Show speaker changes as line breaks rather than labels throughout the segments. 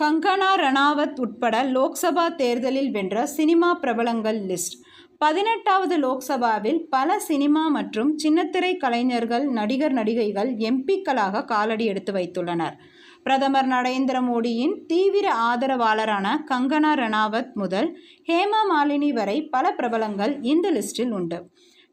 கங்கனா ரணாவத் உட்பட லோக்சபா தேர்தலில் வென்ற சினிமா பிரபலங்கள் லிஸ்ட். பதினெட்டாவது லோக்சபாவில் பல சினிமா மற்றும் சின்னத்திரை கலைஞர்கள் நடிகர் நடிகைகள் எம்பிக்களாக காலடி எடுத்து வைத்துள்ளனர். பிரதமர் நரேந்திர மோடியின் தீவிர ஆதரவாளரான கங்கனா ரணாவத் முதல் ஹேமா மாலினி வரை பல பிரபலங்கள் இந்த லிஸ்டில் உண்டு.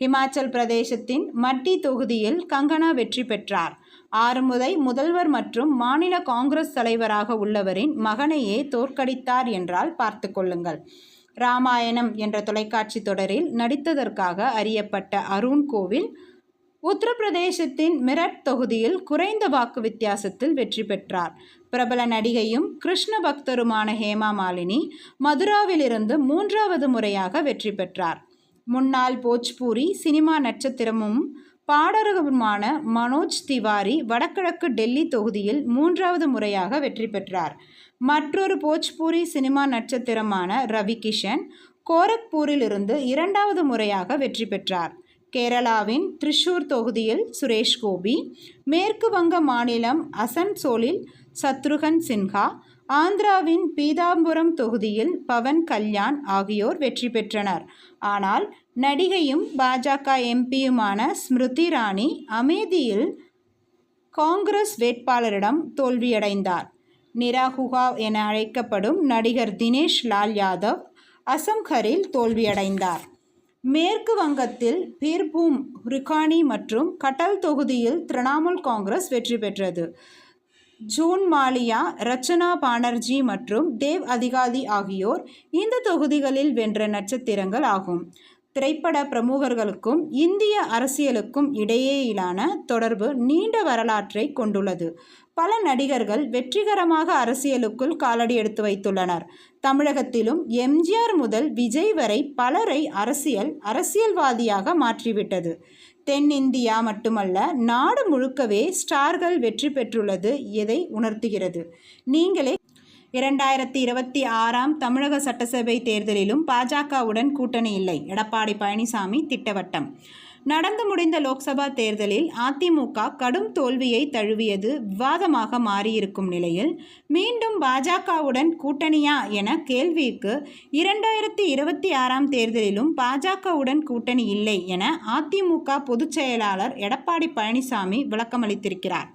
இமாச்சல் பிரதேசத்தின் மட்டி தொகுதியில் கங்கனா வெற்றி பெற்றார். ஆறுமுதை முதல்வர் மற்றும் மாநில காங்கிரஸ் தலைவராக உள்ளவரின் மகனையே தோற்கடித்தார் என்றால் பார்த்து கொள்ளுங்கள். ராமாயணம் என்ற தொலைக்காட்சி தொடரில் நடித்ததற்காக அறியப்பட்ட அருண் கோவில் உத்தரப்பிரதேசத்தின் மிரட் தொகுதியில் குறைந்த வாக்கு வித்தியாசத்தில் வெற்றி பெற்றார். பிரபல நடிகையும் கிருஷ்ண பக்தருமான ஹேமா மாலினி மதுராவிலிருந்து மூன்றாவது முறையாக வெற்றி பெற்றார். முன்னாள் போஜ்பூரி சினிமா நட்சத்திரமும் பாடகருமான மனோஜ் திவாரி வடகிழக்கு டெல்லி தொகுதியில் மூன்றாவது முறையாக வெற்றி பெற்றார். மற்றொரு போஜ்பூரி சினிமா நட்சத்திரமான ரவி கிஷன் கோரக்பூரிலிருந்து இரண்டாவது முறையாக வெற்றி பெற்றார். கேரளாவின் திரிஷூர் தொகுதியில் சுரேஷ் கோபி மேற்கு வங்க மாநிலம் அசன்சோலில் சத்ருகன் சின்ஹா ஆந்திராவின் பீதாம்புரம் தொகுதியில் பவன் கல்யாண் ஆகியோர் வெற்றி பெற்றனர். ஆனால் நடிகையும் பாஜக எம்பியுமான ஸ்மிருதி ராணி அமேதியில் காங்கிரஸ் வேட்பாளரிடம் தோல்வியடைந்தார். நிராகுகா என அழைக்கப்படும் நடிகர் தினேஷ் லால் யாதவ் அசம்கரில் தோல்வியடைந்தார். மேற்கு வங்கத்தில் பீர்பூம் ரிகானி மற்றும் கட்டல் தொகுதியில் திரிணாமுல் காங்கிரஸ் வெற்றி பெற்றது. ஜூன் மாலியா ரச்சனா பானர்ஜி மற்றும் தேவ் அதிகாதி ஆகியோர் இந்த தொகுதிகளில் வென்ற நட்சத்திரங்கள் ஆகும். திரைப்பட பிரமுகர்களுக்கும் இந்திய அரசியலுக்கும் இடையேயிலான தொடர்பு நீண்ட வரலாற்றை கொண்டுள்ளது. பல நடிகர்கள் வெற்றிகரமாக அரசியலுக்குள் காலடி எடுத்து வைத்துள்ளனர். தமிழகத்திலும் எம்ஜிஆர் முதல் விஜய் வரை பலரை அரசியல் அரசியல்வாதியாக மாற்றிவிட்டது. தென்னிந்தியா மட்டுமல்ல நாடு முழுக்கவே ஸ்டார்கள் வெற்றி பெற்றுள்ளது எதை உணர்த்துகிறது? நீங்களே இரண்டாயிரத்தி இருபத்தி ஆறாம் தமிழக சட்டசபை தேர்தலிலும் பாஜகவுடன் கூட்டணி இல்லை. எடப்பாடி பழனிசாமி திட்டவட்டம் நடந்து முடிந்த லோக்சபா தேர்தலில் அதிமுக கடும் தோல்வியை தழுவியது விவாதமாக மாறியிருக்கும் நிலையில் மீண்டும் பாஜகவுடன் கூட்டணியா என கேள்விக்கு இரண்டாயிரத்தி இருபத்தி ஆறாம் தேர்தலிலும் பாஜகவுடன் கூட்டணி இல்லை என அதிமுக பொதுச் செயலாளர் எடப்பாடி பழனிசாமி விளக்கமளித்திருக்கிறார்.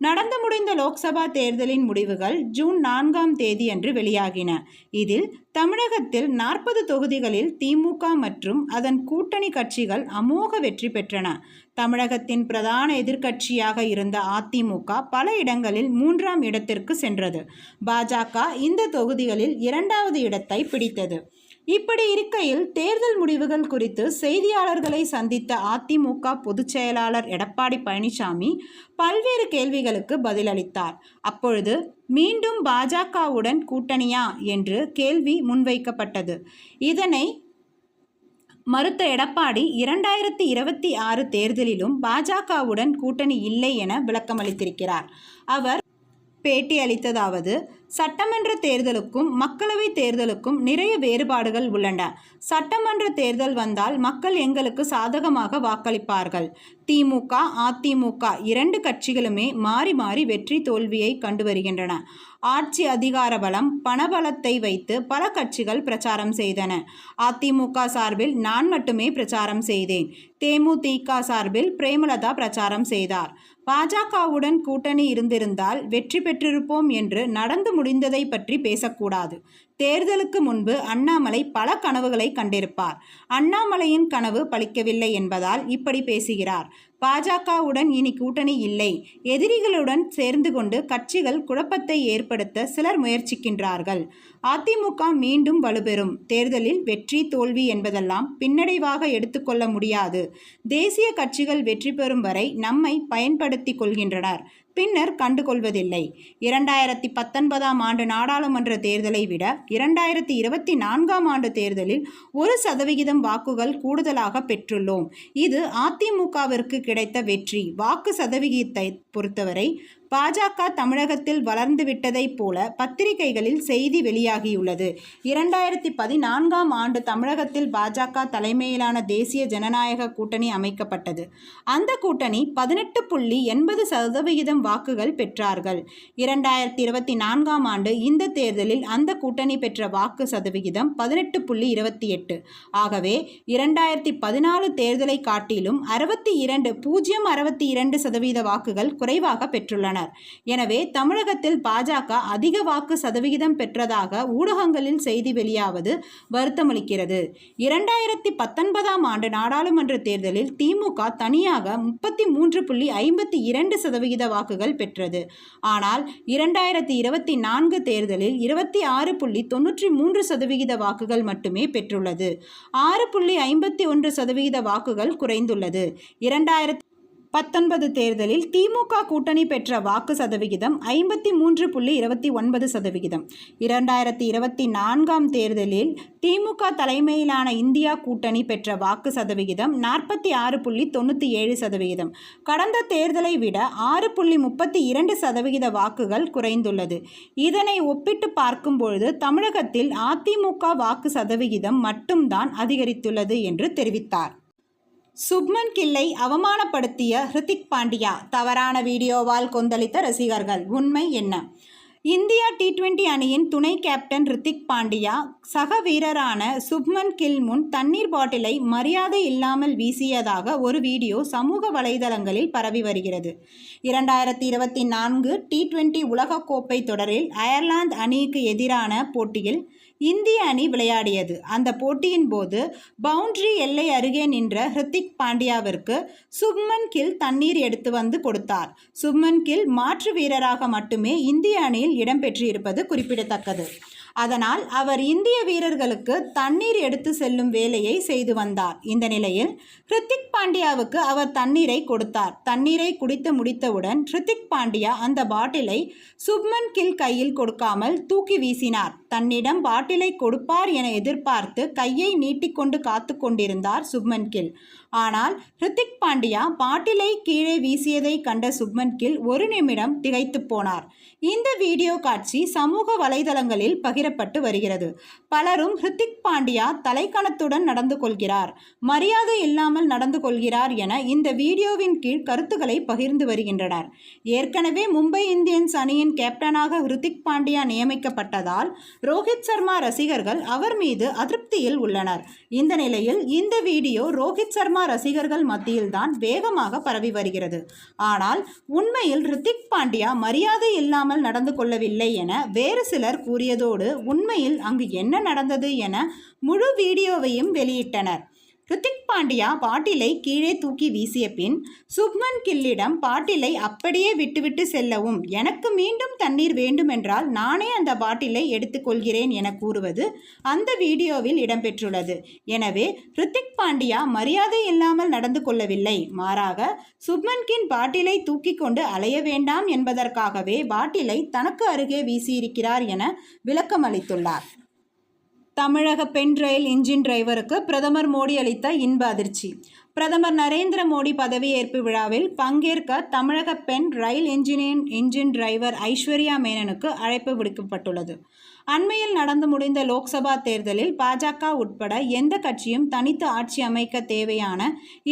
நடந்து முடிந்த லோக்சபா தேர்தலின் முடிவுகள் ஜூன் நான்காம் தேதி அன்று வெளியாகின. இதில் தமிழகத்தில் நாற்பது தொகுதிகளில் திமுக மற்றும் அதன் கூட்டணி கட்சிகள் அமோக வெற்றி பெற்றன. தமிழகத்தின் பிரதான எதிர்க்கட்சியாக இருந்த அதிமுக பல இடங்களில் மூன்றாம் இடத்திற்கு சென்றது. பாஜக இந்த தொகுதிகளில் இரண்டாவது இடத்தை பிடித்தது. இப்படி இருக்கையில் தேர்தல் முடிவுகள் குறித்து செய்தியாளர்களை சந்தித்த அதிமுக பொதுச் செயலாளர் எடப்பாடி பழனிசாமி பல்வேறு கேள்விகளுக்கு பதிலளித்தார். அப்பொழுது மீண்டும் பாஜகவுடன் கூட்டணியா? என்று கேள்வி முன்வைக்கப்பட்டது. இதனை மறுத்த எடப்பாடி இரண்டாயிரத்தி இருபத்தி ஆறு தேர்தலிலும் பாஜகவுடன் கூட்டணி இல்லை என விளக்கமளித்திருக்கிறார். அவர் பேட்டி அளித்ததாவது சட்டமன்ற தேர்தலுக்கும் மக்களவை தேர்தலுக்கும் நிறைய வேறுபாடுகள் உள்ளன. சட்டமன்ற தேர்தல் வந்தால் மக்கள் எங்களுக்கு சாதகமாக வாக்களிப்பார்கள். திமுக அதிமுக இரண்டு கட்சிகளுமே மாறி மாறி வெற்றி தோல்வியை கண்டு வருகின்றன. ஆட்சி அதிகார பலம் பணபலத்தை வைத்து பல கட்சிகள் பிரச்சாரம் செய்தன. அதிமுக சார்பில் நான் மட்டுமே பிரச்சாரம் செய்தேன். தேமுதிக சார்பில் பிரேமலதா பிரச்சாரம் செய்தார். பாஜகவுடன் கூட்டணி இருந்திருந்தால் வெற்றி பெற்றிருப்போம் என்று நடந்து முடிந்ததை பற்றி பேசக்கூடாது. தேர்தலுக்கு முன்பு அண்ணாமலை பல கனவுகளை கண்டிருப்பார். அண்ணாமலையின் கனவு பலிக்கவில்லை என்பதால் இப்படி பேசுகிறார். பாஜகவுடன் இனி கூட்டணி இல்லை. எதிரிகளுடன் சேர்ந்து கொண்டு கட்சிகள் குழப்பத்தை ஏற்படுத்த சிலர் முயற்சிக்கின்றார்கள். அதிமுக மீண்டும் வலுப்பெறும் தேர்தலில் வெற்றி தோல்வி என்பதெல்லாம் பின்னடைவாக எடுத்துக்கொள்ள முடியாது. தேசிய கட்சிகள் வெற்றி பெறும் வரை நம்மை பயன்படுத்தி கொள்கின்றனர். பின்னர் கண்டுகொள்வதில்லை. இரண்டாயிரத்தி பத்தொன்பதாம் ஆண்டு நாடாளுமன்ற தேர்தலை விட இரண்டாயிரத்தி இருபத்தி நான்காம் ஆண்டு தேர்தலில் ஒரு சதவிகிதம் வாக்குகள் கூடுதலாக பெற்றுள்ளோம். இது அதிமுகவிற்கு கிடைத்த வெற்றி. வாக்கு சதவிகிதத்தை பொறுத்தவரை பாஜக தமிழகத்தில் வளர்ந்து விட்டதைப் போல பத்திரிகைகளில் செய்தி வெளியாகியுள்ளது. இரண்டாயிரத்தி பதினான்காம் ஆண்டு தமிழகத்தில் பாஜக தலைமையிலான தேசிய ஜனநாயக கூட்டணி அமைக்கப்பட்டது. அந்த கூட்டணி பதினெட்டு புள்ளி எண்பது சதவிகிதம் வாக்குகள் பெற்றார்கள். இரண்டாயிரத்தி இருபத்தி நான்காம் ஆண்டு இந்த தேர்தலில் அந்த கூட்டணி பெற்ற வாக்கு சதவிகிதம் பதினெட்டு புள்ளி இருபத்தி எட்டு. ஆகவே இரண்டாயிரத்தி பதினாலு தேர்தலை காட்டிலும் அறுபத்தி இரண்டு பூஜ்ஜியம் அறுபத்தி இரண்டு சதவீத வாக்குகள் குறைவாக பெற்றுள்ளனர் எனவே தமிழகத்தில் பாஜக அதிக வாக்கு சதவிகிதம் பெற்றதாக ஊடகங்களில் செய்தி வெளியாவது வருத்தமளிக்கிறது. இரண்டாயிரத்தி பத்தொன்பதாம் ஆண்டு நாடாளுமன்ற தேர்தலில் திமுக தனியாக முப்பத்தி மூன்று புள்ளி ஐம்பத்தி இரண்டு சதவிகித வாக்குகள் பெற்றது. ஆனால் இரண்டாயிரத்தி இருபத்தி நான்கு தேர்தலில் இருபத்தி ஆறு புள்ளி தொன்னூற்றி மூன்று சதவிகித வாக்குகள் மட்டுமே பெற்றுள்ளது. ஆறு புள்ளி ஐம்பத்தி ஒன்று சதவிகித வாக்குகள் குறைந்துள்ளது. இரண்டாயிரத்தி பத்தொன்பது தேர்தலில் திமுக கூட்டணி பெற்ற வாக்கு சதவிகிதம் ஐம்பத்தி மூன்று புள்ளி இருபத்தி ஒன்பது சதவிகிதம். இரண்டாயிரத்தி இருபத்தி நான்காம் தேர்தலில் திமுக தலைமையிலான இந்தியா கூட்டணி பெற்ற வாக்கு சதவிகிதம் நாற்பத்தி ஆறு புள்ளி தொண்ணூற்றி ஏழு சதவிகிதம். கடந்த தேர்தலை விட ஆறு புள்ளி முப்பத்தி இரண்டு சதவிகித வாக்குகள் குறைந்துள்ளது. இதனை ஒப்பிட்டு பார்க்கும்பொழுது தமிழகத்தில் அதிமுக வாக்கு சதவிகிதம் மட்டும்தான் அதிகரித்துள்ளது என்று தெரிவித்தார். சுப்மன் கில்லை அவமானப்படுத்திய ஹிருதிக் பாண்டியா தவறான வீடியோவால் கொந்தளித்த ரசிகர்கள். உண்மை என்ன? இந்தியா டி டுவெண்டி அணியின் துணை கேப்டன் ரித்திக் பாண்டியா சக வீரரான சுப்மன் கில் முன் தண்ணீர் பாட்டிலை மரியாதை இல்லாமல் வீசியதாக ஒரு வீடியோ சமூக வலைதளங்களில் பரவி வருகிறது. இரண்டாயிரத்தி இருபத்தி நான்கு டி டுவெண்டி உலகக்கோப்பை தொடரில் அயர்லாந்து அணிக்கு எதிரான போட்டியில் இந்திய அணி விளையாடியது. அந்த போட்டியின் போது பவுண்டரி எல்லை அருகே நின்ற ஹிருத்திக் பாண்டியாவிற்கு சுப்மன் கில் தண்ணீர் எடுத்து வந்து கொடுத்தார். சுப்மன் கில் மாற்று வீரராக மட்டுமே இந்திய அணியில் இடம்பெற்றிருப்பது குறிப்பிடத்தக்கது. அதனால் அவர் இந்திய வீரர்களுக்கு தண்ணீர் எடுத்து செல்லும் வேலையை செய்து வந்தார். இந்த நிலையில் ஹிருத்திக் பாண்டியாவுக்கு அவர் தண்ணீரை கொடுத்தார். தண்ணீரை குடித்து முடித்தவுடன் ஹிருத்திக் பாண்டியா அந்த பாட்டிலை சுப்மன் கில் கையில் கொடுக்காமல் தூக்கி வீசினார். தன்னிடம் பாட்டிலை கொடுப்பார் என எதிர்பார்த்து கையை நீட்டிக்கொண்டு காத்து கொண்டிருந்தார் சுப்மன் கில். ஆனால் ஹிருத்திக் பாண்டியா பாட்டிலை கீழே வீசியதை கண்ட சுப்மன் கில் ஒரு நிமிடம் திகைத்து போனார். இந்த வீடியோ காட்சி சமூக வலைதளங்களில் பகிரப்பட்டு வருகிறது. பலரும் ஹிருத்திக் பாண்டியா தலைக்கணத்துடன் நடந்து கொள்கிறார். மரியாதை இல்லாமல் நடந்து கொள்கிறார் என இந்த வீடியோவின் கீழ் கருத்துக்களை பகிர்ந்து வருகின்றனர். ஏற்கனவே மும்பை இந்தியன்ஸ் அணியின் கேப்டனாக ஹிருத்திக் பாண்டியா நியமிக்கப்பட்டதால் ரோஹித் சர்மா ரசிகர்கள் அவர் மீது அதிருப்தியில் உள்ளனர். இந்த நிலையில் இந்த வீடியோ ரோஹித் சர்மா ரசிகர்கள் மத்தியில்தான் வேகமாக பரவி வருகிறது. ஆனால் உண்மையில் ரித்திக் பாண்டியா மரியாதை இல்லாமல் நடந்து கொள்ளவில்லை என வேறு சிலர் கூறியதோடு உண்மையில் அங்கு என்ன நடந்தது என முழு வீடியோவையும் வெளியிட்டனர். ரித்திக் பாண்டியா பாட்டிலை கீழே தூக்கி வீசிய பின் சுப்மன் கில்லிடம் பாட்டிலை அப்படியே விட்டுவிட்டு செல்லவும் எனக்கு மீண்டும் தண்ணீர் வேண்டுமென்றால் நானே அந்த பாட்டிலை எடுத்துக்கொள்கிறேன் என கூறுவது அந்த வீடியோவில் இடம்பெற்றுள்ளது. எனவே ரித்திக் பாண்டியா மரியாதை இல்லாமல் நடந்து கொள்ளவில்லை. மாறாக சுப்மன்கின் பாட்டிலை தூக்கி கொண்டு அலைய வேண்டாம் என்பதற்காகவே பாட்டிலை தனக்கு அருகே வீசியிருக்கிறார் என விளக்கமளித்துள்ளார். தமிழக பெண் ரயில் இன்ஜின் டிரைவருக்கு பிரதமர் மோடி அளித்த இன்ப அதிர்ச்சி. பிரதமர் நரேந்திர மோடி பதவியேற்பு விழாவில் பங்கேற்க தமிழக பெண் ரயில் இன்ஜினியன் இன்ஜின் டிரைவர் ஐஸ்வர்யா மேனனுக்கு அழைப்பு விடுக்கப்பட்டுள்ளது. அண்மையில் நடந்து முடிந்த லோக்சபா தேர்தலில் பாஜக உட்பட எந்த கட்சியும் தனித்து ஆட்சி அமைக்க தேவையான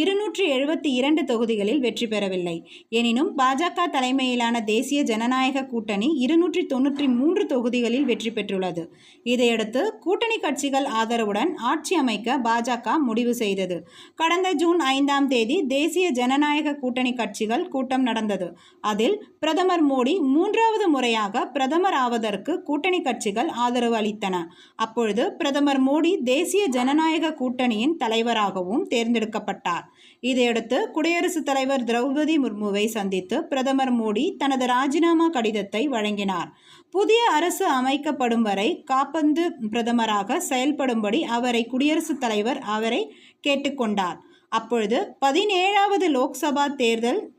இருநூற்றி எழுபத்தி இரண்டு தொகுதிகளில் வெற்றி பெறவில்லை. எனினும் பாஜக தலைமையிலான தேசிய ஜனநாயக கூட்டணி இருநூற்றி தொன்னூற்றி மூன்று தொகுதிகளில் வெற்றி பெற்றுள்ளது. இதையடுத்து கூட்டணி கட்சிகள் ஆதரவுடன் ஆட்சி அமைக்க பாஜக முடிவு செய்தது. கடந்த ஜூன் ஐந்தாம் தேதி தேசிய ஜனநாயக கூட்டணி கட்சிகள் கூட்டம் நடந்தது. அதில் பிரதமர் மோடி மூன்றாவது முறையாக பிரதமர் ஆவதற்கு கூட்டணி கட்சிகள் ஆதரவு அளித்தன. அப்பொழுது பிரதமர் மோடி தேசிய ஜனநாயக கூட்டணியின் தலைவராகவும் தேர்ந்தெடுக்கப்பட்டார். இதையடுத்து குடியரசுத் தலைவர் திரௌபதி முர்முவை சந்தித்து பிரதமர் மோடி தனது ராஜினாமா கடிதத்தை வழங்கினார். புதிய அரசு அமைக்கப்படும் வரை காப்பந்து பிரதமராக செயல்படும்படி அவரை குடியரசுத் தலைவர் அவரை கேட்டுக்கொண்டார். அப்பொழுது பதினேழாவது லோக்சபா தேர்தல்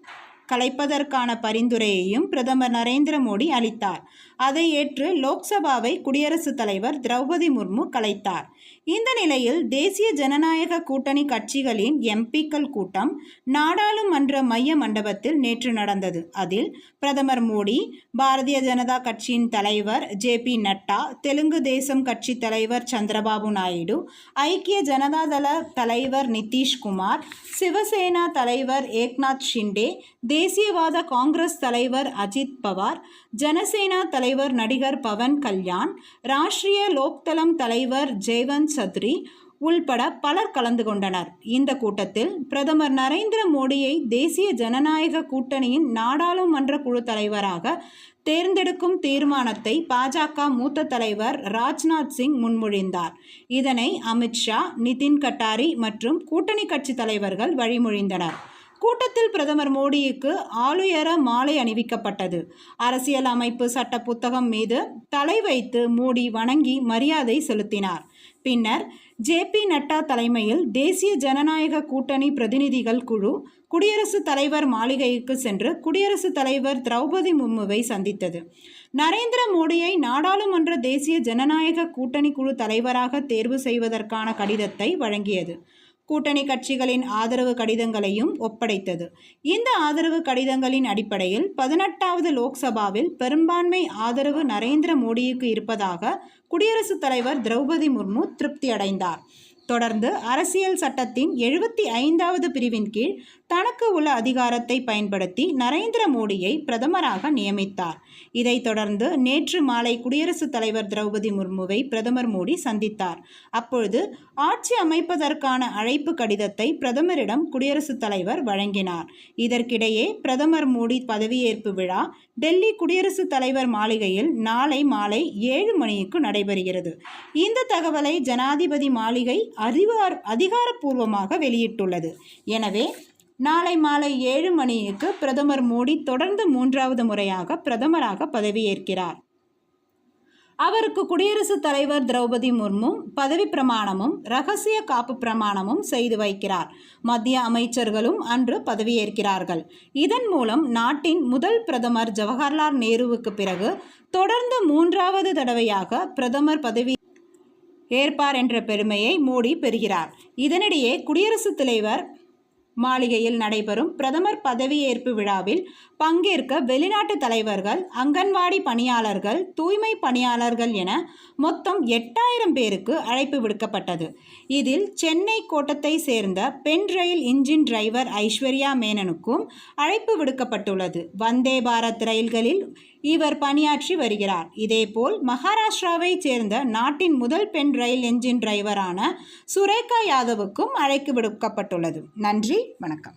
கலைப்பதற்கான பரிந்துரையையும் பிரதமர் நரேந்திர மோடி அளித்தார். அதை ஏற்று லோக்சபாவை குடியரசுத் தலைவர் திரௌபதி முர்மு கலைத்தார். இந்த நிலையில் தேசிய ஜனநாயக கூட்டணி கட்சிகளின் எம்பிக்கள் கூட்டம் நாடாளுமன்ற மைய மண்டபத்தில் நேற்று நடந்தது. அதில் பிரதமர் மோடி பாரதிய ஜனதா கட்சியின் தலைவர் ஜே பி நட்டா தெலுங்கு தேசம் கட்சி தலைவர் சந்திரபாபு நாயுடு ஐக்கிய ஜனதாதள தலைவர் நிதிஷ்குமார் சிவசேனா தலைவர் ஏக்நாத் ஷிண்டே தேசியவாத காங்கிரஸ் தலைவர் அஜித் பவார் ஜனசேனா தலைவர் நடிகர் பவன் கல்யாண் ராஷ்டிரிய லோக்தளம் தலைவர் ஜெய்வந்த் சத்ரி உள்பட பலர் கலந்து கொண்டனர். இந்த கூட்டத்தில் பிரதமர் நரேந்திர மோடியை தேசிய ஜனநாயக கூட்டணியின் நாடாளுமன்ற குழு தலைவராக தேர்ந்தெடுக்கும் தீர்மானத்தை பாஜக மூத்த தலைவர் ராஜ்நாத் சிங் முன்மொழிந்தார். இதனை அமித்ஷா நிதின் கட்டாரி மற்றும் கூட்டணி கட்சி தலைவர்கள் வழிமொழிந்தனர். கூட்டத்தில் பிரதமர் மோடிக்கு ஆளுயர மாலை அணிவிக்கப்பட்டது. அரசியல் அமைப்பு சட்ட புத்தகம் மீது தலை வைத்து மோடி வணங்கி மரியாதை செலுத்தினார். பின்னர் ஜே பி நட்டா தலைமையில் தேசிய ஜனநாயக கூட்டணி பிரதிநிதிகள் குழு குடியரசுத் தலைவர் மாளிகைக்கு சென்று குடியரசுத் தலைவர் திரௌபதி முர்முவை சந்தித்தது. நரேந்திர மோடியை நாடாளுமன்ற தேசிய ஜனநாயக கூட்டணி குழு தலைவராக தேர்வு செய்வதற்கான கடிதத்தை வழங்கியது. கூட்டணி கட்சிகளின் ஆதரவு கடிதங்களையும் ஒப்படைத்தது. இந்த ஆதரவு கடிதங்களின் அடிப்படையில் பதினெட்டாவது லோக்சபாவில் பெரும்பான்மை ஆதரவு நரேந்திர மோடிக்கு இருப்பதாக குடியரசுத் தலைவர் திரௌபதி முர்மு திருப்தி அடைந்தார் தொடர்ந்து அரசியல் சட்டத்தின் எழுபத்தி ஐந்தாவது பிரிவின் கீழ் தனக்கு உள்ள அதிகாரத்தை பயன்படுத்தி நரேந்திர மோடியை பிரதமராக நியமித்தார். இதைத் தொடர்ந்து நேற்று மாலை குடியரசுத் தலைவர் திரௌபதி முர்முவை பிரதமர் மோடி சந்தித்தார். அப்பொழுது ஆட்சி அமைப்பதற்கான அழைப்பு கடிதத்தை பிரதமரிடம் குடியரசுத் தலைவர் வழங்கினார். இதற்கிடையே பிரதமர் மோடி பதவியேற்பு விழா டெல்லி குடியரசுத் தலைவர் மாளிகையில் நாளை மாலை ஏழு மணிக்கு நடைபெறுகிறது. இந்த தகவலை ஜனாதிபதி மாளிகை அறிவார் அதிகாரப்பூர்வமாக வெளியிட்டுள்ளது. எனவே நாளை மாலை ஏழு மணிக்கு பிரதமர் மோடி தொடர்ந்து மூன்றாவது முறையாக பிரதமராக பதவியேற்கிறார். அவருக்கு குடியரசுத் தலைவர் திரௌபதி முர்மு பதவி பிரமாணமும் ரகசிய காப்பு பிரமாணமும் செய்து வைக்கிறார். மத்திய அமைச்சர்களும் அன்று பதவியேற்கிறார்கள். இதன் மூலம் நாட்டின் முதல் பிரதமர் ஜவஹர்லால் நேருவுக்கு பிறகு தொடர்ந்து மூன்றாவது தடவையாக பிரதமர் பதவி ஏற்பார் என்ற பெருமையை மோடி பெறுகிறார். இதனிடையே குடியரசுத் தலைவர் மாளிகையில் நடைபெறும் பிரதமர் பதவியேற்பு விழாவில் பங்கேற்க வெளிநாட்டு தலைவர்கள் அங்கன்வாடி பணியாளர்கள் தூய்மை பணியாளர்கள் என மொத்தம் எட்டாயிரம் பேருக்கு அழைப்பு விடுக்கப்பட்டது. இதில் சென்னை கோட்டத்தை சேர்ந்த பெண் ரயில் இன்ஜின் டிரைவர் ஐஸ்வர்யா மேனனுக்கும் அழைப்பு விடுக்கப்பட்டுள்ளது. வந்தே பாரத் ரயில்களில் இவர் பணியாற்றி வருகிறார். இதேபோல் மகாராஷ்டிராவைச் சேர்ந்த நாட்டின் முதல் பெண் ரயில் என்ஜின் டிரைவரான சுரேகா யாதவுக்கும் அழைப்பு விடுக்கப்பட்டுள்ளது. நன்றி வணக்கம்.